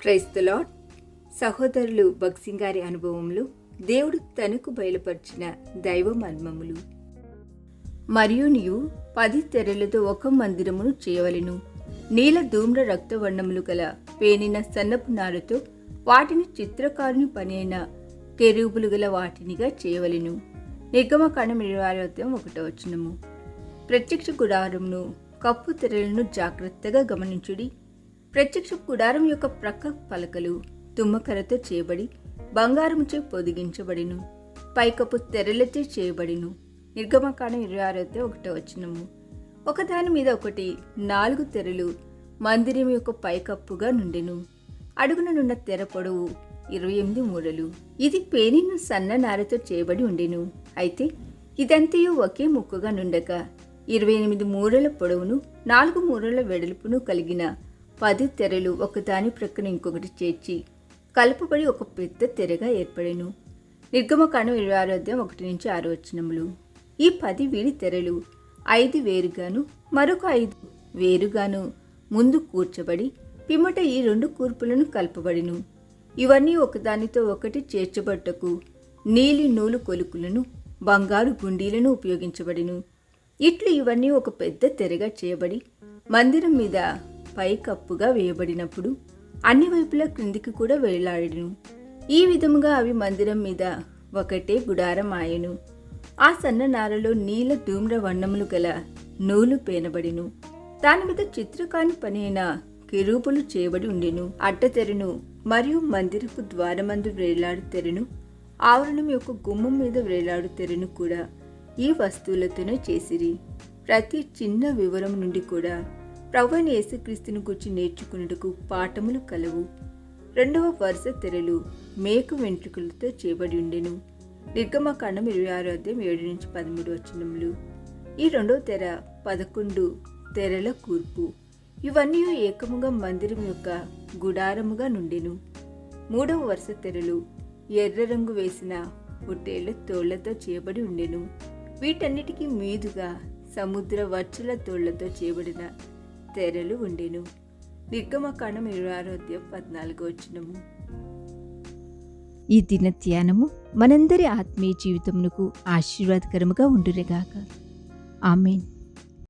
క్రైస్తలాట్ సహోదరులు భక్సింగ్ గారి అనుభవములు దేవుడు తనకు బయలుపరిచిన దైవ మర్మములు. మరియు నీవు పది తెరలతో ఒక మందిరమును చేయవలెను. నీల ధూమ్ర రక్తవర్ణములు గల పేనిన సన్నపు నారతో వాటిని చిత్రకారుని పని అయిన కెరూపులు గల వాటినిగా చేయవలెను. నిర్గమకాండం ఇరవై ఒకటో వచ్చినము ప్రత్యక్ష గుడారమును కప్పు తెరలను జాగ్రత్తగా గమనించుడి. ప్రత్యక్ష గుడారం యొక్క ప్రక్క పలకలు తుమ్మకరతో చేయబడి బంగారముచే పొదిగించబడిను. పైకప్పు తెరలచే చేయబడిను. నిర్గమకాండం ఇరవై ఆరోతే ఒకటో వచ్చినము ఒకదాని మీద ఒకటి నాలుగు తెరలు మందిరం యొక్క పైకప్పుగా నుండెను. అడుగుననున్న తెర పొడవు ఇరవై ఎనిమిది మూడలు ఇది పేనిన సన్న నారతో చేయబడి ఉండెను. అయితే ఇదంతయు ఒకే ముక్కగా నుండక ఇరవై ఎనిమిది మూరల పొడవును నాలుగు మూరల వెడల్పును కలిగిన పది తెరలు ఒకదాని ప్రక్కన ఇంకొకటి చేర్చి కలుపబడి ఒక పెద్ద తెరగా ఏర్పడెను. నిర్గమకాండం ఇరవై ఆరో అధ్యాయం ఒకటి నుంచి ఆరు వచనములు. ఈ పది వీడి తెరలు ఐదు వేరుగాను మరొక ఐదు వేరుగాను ముందు కూర్చబడి పిమ్మట ఈ రెండు కూర్పులను కలపబడిను. ఇవన్నీ ఒకదానితో ఒకటి చేర్చబట్టకు నీలి నూలు కొలుకులను బంగారు గుండీలను ఉపయోగించబడిను. ఇట్లు ఇవన్నీ ఒక పెద్ద తెరగా చేయబడి మందిరం మీద పైకప్పుగా వేయబడినప్పుడు అన్ని వైపులా క్రిందికి కూడా వేలాడెను. ఈ విధముగా అవి మందిరం మీద ఒకటే గుడారం ఆయను. ఆ సన్న నారలో నీల ధూమ్ర వర్ణములు గల నూలు పేనబడిను. దాని మీద చిత్రకాని పని అయిన కిరూపులు చేయబడి ఉండెను. అడ్డతెరను మరియు మందిరపు ద్వారమందు వేలాడు తెరను ఆవరణం యొక్క గుమ్మం మీద వేలాడు తెరను కూడా ఈ వస్తువులతోనే చేసిరి. ప్రతి చిన్న వివరం నుండి కూడా ప్రభుని యేసుక్రీస్తుని గురించి నేర్చుకున్నట్టుకు పాఠములు కలవు రెండవ వరుస తెరలు మేకు వెంట్రుకలతో చేయబడి ఉండెను. నిర్గమకాండం ఇరవై ఆరు అధ్యాయం ఏడు నుంచి పదమూడు వచనములు. ఈ రెండవ తెర పదకొండు తెరల కూర్పు. ఇవన్నీ ఏకముగా మందిరం యొక్క గుడారముగా నుండెను. మూడవ వరుస తెరలు ఎర్ర రంగు వేసిన పొట్టేళ్ళ తోళ్ళతో చేయబడి ఉండెను. వీటన్నిటికీ మీదుగా సముద్ర వర్చల తోళ్ళతో చేయబడిన తేరలు ఉండెను. నిర్గమకాండం ఇరవై ఆరో అధ్యాయం పద్నాలుగో వచ్చినము ఈ దిన ధ్యానము మనందరి ఆత్మీయ జీవితమునకు ఆశీర్వాదకరముగా ఉండురేగాక ఆమెన్.